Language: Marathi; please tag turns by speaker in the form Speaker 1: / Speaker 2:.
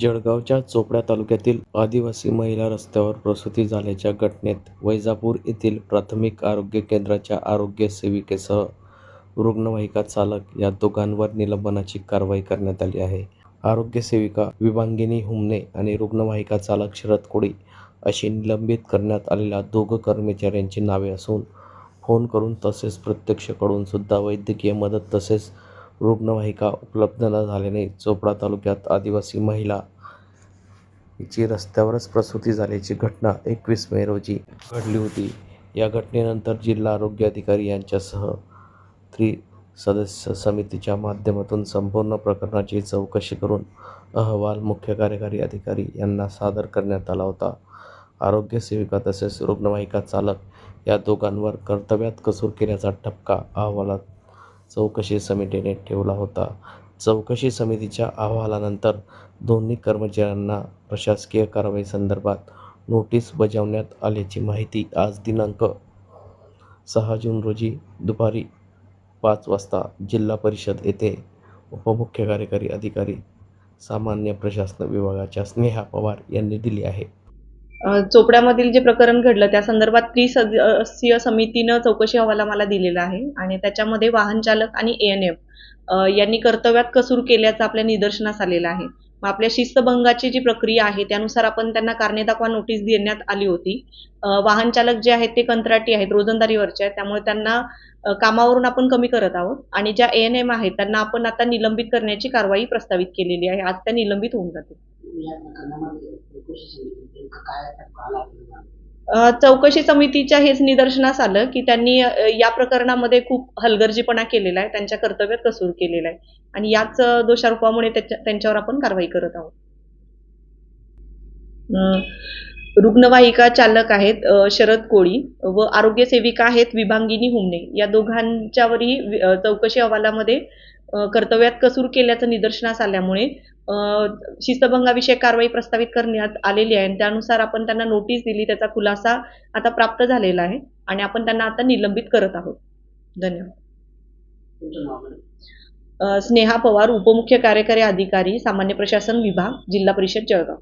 Speaker 1: जळगावच्या चोपडा तालुक्यातील आदिवासी महिला रस्त्यावर प्रसूती झाल्याच्या घटनेत वैजापूर येथील प्राथमिक आरोग्य केंद्राच्या आरोग्य सेविकेसह रुग्णवाहिका चालक या दोघांवर निलंबनाची कारवाई करण्यात आली आहे. आरोग्य सेविका विभांगिनी हुमने आणि रुग्णवाहिका चालक शरद कोळी अशी निलंबित करण्यात आलेल्या दोघं कर्मचाऱ्यांची नावे असून फोन करून तसेच प्रत्यक्षकडून सुद्धा वैद्यकीय मदत तसेच रुग्णवाहिका उपलब्ध न झाल्याने चोपडा तालुक्यात आदिवासी महिला हिची रस्त्यावरच प्रसूती झाल्याची घटना एकवीस मे रोजी घडली होती. या घटनेनंतर जिल्हा आरोग्य अधिकारी यांच्यासह त्रिसदस्य समितीच्या माध्यमातून संपूर्ण प्रकरणाची चौकशी करून अहवाल मुख्य कार्यकारी अधिकारी यांना सादर करण्यात आला होता. आरोग्य सेविका तसेच रुग्णवाहिका चालक या दोघांवर कर्तव्यात कसूर केल्याचा ठपका अहवालात चौकशी समितीने ठेवला होता. चौकशी समितीच्या अहवालानंतर दोन्ही कर्मचाऱ्यांना प्रशासकीय कारवाईसंदर्भात नोटीस बजावण्यात आल्याची माहिती आज दिनांक सहा जून रोजी दुपारी पाच वाजता जिल्हा परिषद येथे उपमुख्य कार्यकारी अधिकारी सामान्य प्रशासन विभागाच्या स्नेहा पवार यांनी दिली आहे.
Speaker 2: चोपड्यामधील जे प्रकरण घडलं त्या संदर्भात त्रिसदस्यीय समितीनं चौकशी अहवाला मला दिलेला आहे आणि त्याच्यामध्ये वाहन चालक आणि ए एन एफ यांनी कर्तव्यात कसूर केल्याचं आपल्या निदर्शनास आलेलं आहे. मग आपल्या शिस्तभंगाची जी प्रक्रिया आहे त्यानुसार आपण त्यांना कारणे दाखवा नोटीस देण्यात आली होती. वाहन चालक जे आहेत ते कंत्राटी आहेत रोजंदारीवरचे आहेत. त्यामुळे त्यांना कामावरून आपण कमी करत आहोत आणि ज्या ए एन एम आहेत त्यांना आपण आता निलंबित करण्याची कारवाई प्रस्तावित केलेली आहे. आज त्या निलंबित होऊन जातील.
Speaker 3: चौकशी
Speaker 2: समितीच्या हेच निदर्शनास आलं की त्यांनी या प्रकरणामध्ये खूप हलगर्जीपणा केलेला आहे. त्यांच्या कर्तव्यात कसूर केलेला आहे. आणि याच दोषारोपामुळे त्याच्या- त्यांच्यावर आपण कारवाई करत आहोत. रुग्णवाहिका चालक आहेत शरद कोळी व आरोग्य सेविका आहेत विभांगिनी हुमने या दोघांच्यावरही चौकशी अहवालामध्ये कर्तव्यात कसूर केल्याचं निदर्शनास आल्यामुळे शिस्तभंगाविषयक कारवाई प्रस्तावित करण्यात आलेली आहे. आणि त्यानुसार आपण त्यांना नोटीस दिली त्याचा खुलासा आता प्राप्त झालेला आहे आणि आपण त्यांना आता निलंबित करत आहोत. धन्यवाद. स्नेहा पवार उपमुख्य कार्यकारी अधिकारी सामान्य प्रशासन विभाग जिल्हा परिषद जळगाव.